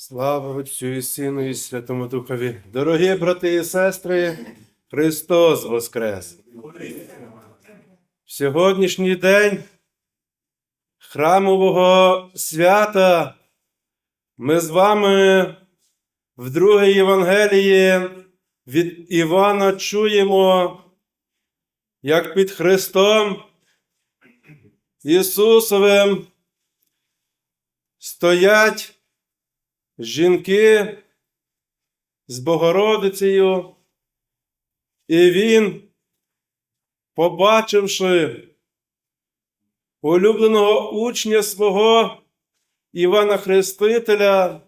Слава Отцю і Сину і Святому Духові. Дорогі брати і сестри, Христос Воскрес! В сьогоднішній день храмового свята ми з вами в другій Євангелії від Івана чуємо, як під Христом Ісусовим стоять жінки з Богородицею, і він, побачивши улюбленого учня свого Івана Хрестителя,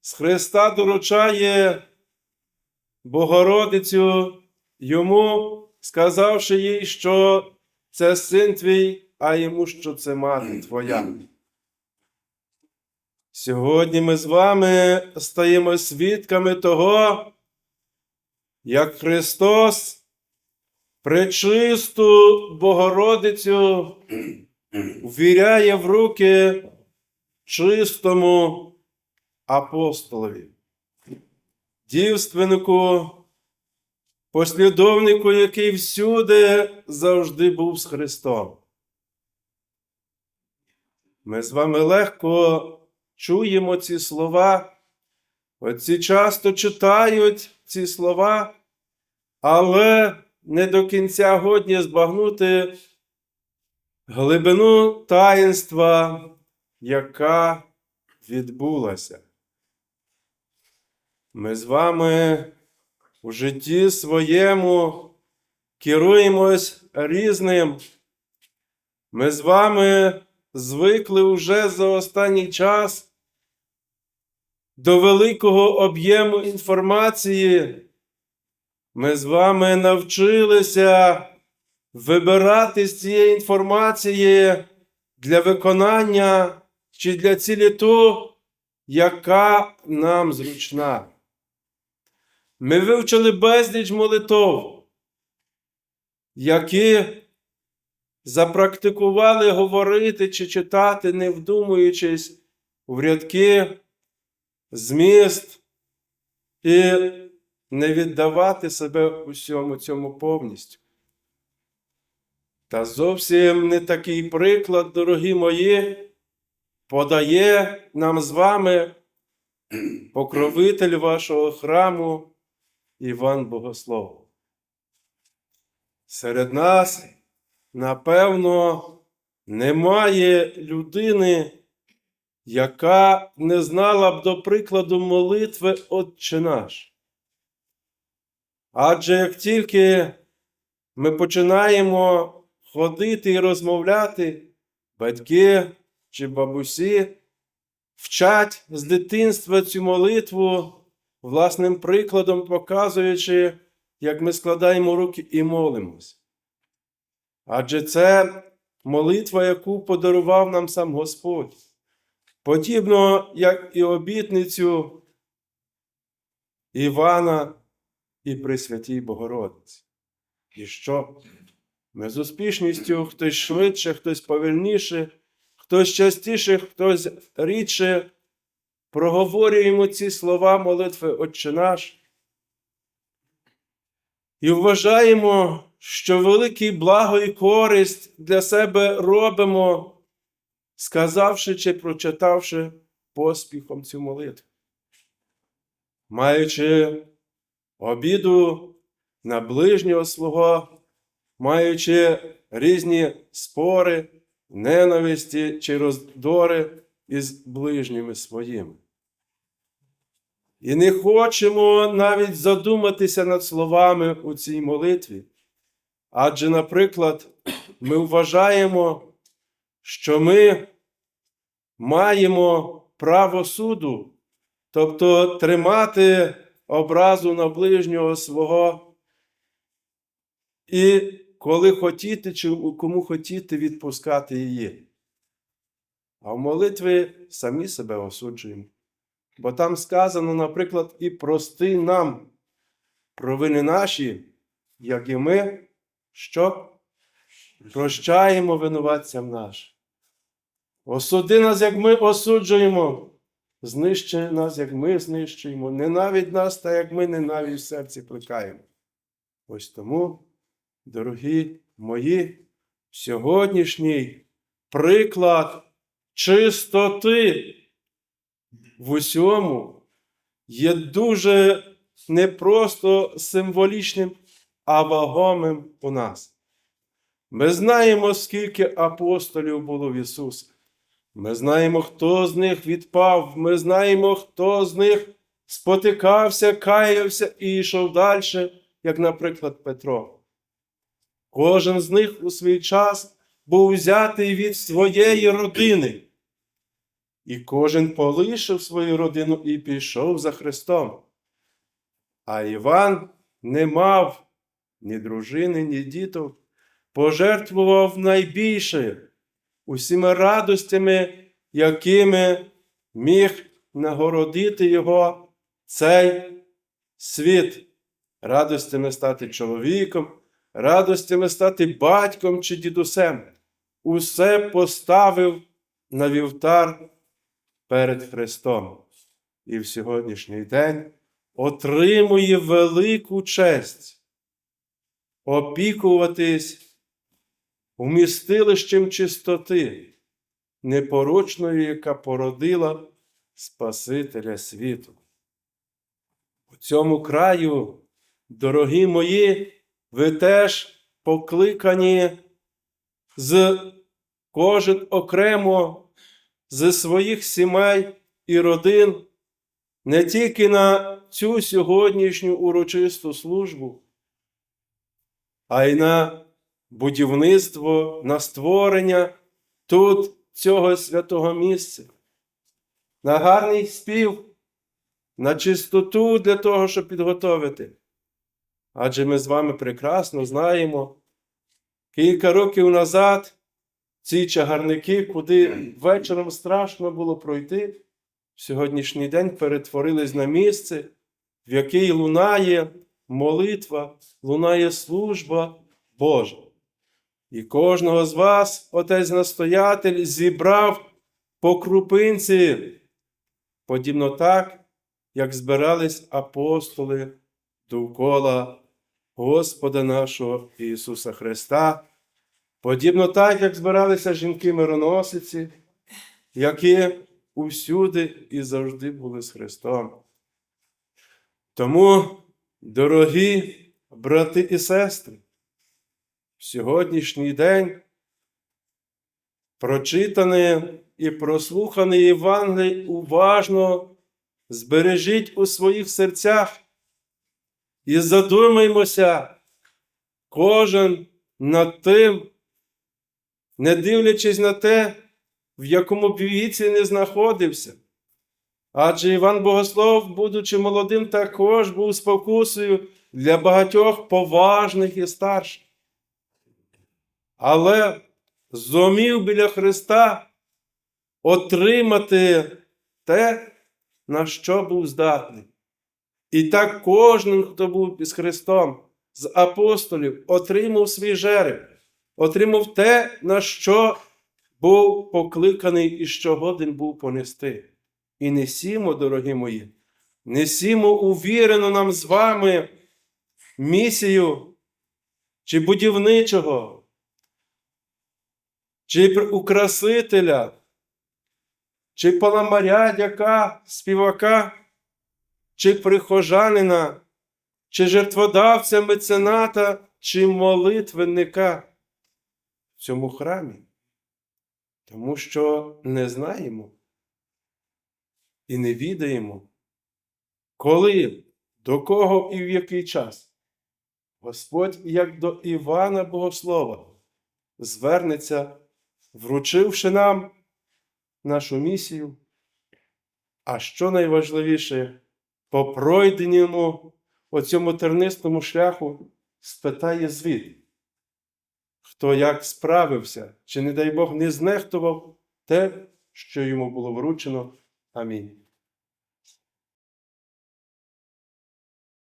з Христа доручає Богородицю йому, сказавши їй, що це син твій, а йому, що це мати твоя. Сьогодні ми з вами стаємо свідками того, як Христос пречисту Богородицю ввіряє в руки чистому апостолові, дівственнику, послідовнику, який всюди завжди був з Христом. Ми з вами легко чуємо ці слова, отці часто читають ці слова, але не до кінця годні збагнути глибину таїнства, яка відбулася. Ми з вами у житті своєму керуємось різним. Ми з вами звикли уже за останній час до великого об'єму інформації. Ми з вами навчилися вибирати з цієї інформації для виконання чи для цілі ту, яка нам зручна. Ми вивчили безліч молитов, які запрактикували говорити чи читати, не вдумуючись в рядки, зміст і не віддавати себе усьому цьому повністю. Та зовсім не такий приклад, дорогі мої, подає нам з вами покровитель вашого храму Іван Богослов. Серед нас напевно, немає людини, яка не знала б до прикладу молитви Отче наш. Адже як тільки ми починаємо ходити і розмовляти, батьки чи бабусі вчать з дитинства цю молитву власним прикладом, показуючи, як ми складаємо руки і молимось. Адже це молитва, яку подарував нам сам Господь. Подібно, як і обітницю Івана і Пресвятій Богородиці. І що? Ми з успішністю хтось швидше, хтось повільніше, хтось частіше, хтось рідше проговорюємо ці слова молитви Отче наш. І вважаємо, що великий благо і користь для себе робимо, сказавши чи прочитавши поспіхом цю молитву. Маючи обіду на ближнього свого, маючи різні спори, ненависті чи роздори із ближніми своїми. І не хочемо навіть задуматися над словами у цій молитві. Адже, наприклад, ми вважаємо, що ми маємо право суду, тобто тримати образу на ближнього свого, і коли хотіти, чи кому хотіти відпускати її. А в молитві самі себе осуджуємо. Бо там сказано, наприклад, і прости нам провини наші, як і ми, що прощаємо винуватцям нашим. Осуди нас, як ми осуджуємо знищи нас, як ми знищуємо, ненавидь нас, та як ми ненавидь в серці плекаємо. Ось тому, дорогі мої, сьогоднішній приклад чистоти в усьому є дуже не просто символічним, а вагомим у нас. Ми знаємо, скільки апостолів було в Ісуса. Ми знаємо, хто з них відпав, ми знаємо, хто з них спотикався, каявся і йшов далі, як, наприклад, Петро. Кожен з них у свій час був взятий від своєї родини. І кожен полишив свою родину і пішов за Христом. А Іван не мав ні дружини, ні діток, пожертвував найбільше усіма радостями, якими міг нагородити його цей світ, радостями стати чоловіком, радостями стати батьком чи дідусем. Усе поставив на вівтар перед Христом. І в сьогоднішній день отримує велику честь опікуватись вмістилищем чистоти, непорочною, яка породила Спасителя світу. У цьому краю, дорогі мої, ви теж покликані з кожен окремо з своїх сімей і родин не тільки на цю сьогоднішню урочисту службу, а й на будівництво, на створення тут цього святого місця, на гарний спів, на чистоту для того, щоб підготовити. Адже ми з вами прекрасно знаємо, кілька років назад ці чагарники, куди вечором страшно було пройти, в сьогоднішній день перетворились на місце, в якій лунає молитва, лунає служба Божа. І кожного з вас, отець настоятель, зібрав по крупинці, подібно так, як збирались апостоли довкола Господа нашого Ісуса Христа, подібно так, як збиралися жінки-мироносиці, які усюди і завжди були з Христом. Тому, дорогі брати і сестри, в сьогоднішній день прочитане і прослухане Євангелій уважно збережіть у своїх серцях і задумаймося кожен над тим, не дивлячись на те, в якому віці не знаходився. Адже Іван Богослов, будучи молодим, також був спокусою для багатьох поважних і старших. Але зумів біля Христа отримати те, на що був здатний. І так кожен, хто був із Христом, з апостолів, отримав свій жереб, отримав те, на що був покликаний і що годен був понести. І несімо, дорогі мої, несімо увірену нам з вами місію чи будівничого, чи украсителя, чи паламаря, дяка, співака, чи прихожанина, чи жертводавця, мецената, чи молитвенника в цьому храмі. Тому що не знаємо і не відаємо, коли, до кого і в який час Господь, як до Івана Богослова, звернеться, вручивши нам нашу місію, а що найважливіше, по пройденому оцьому тернистому шляху спитає звіт, хто як справився, чи, не дай Бог, не знехтував те, що йому було вручено. Амінь.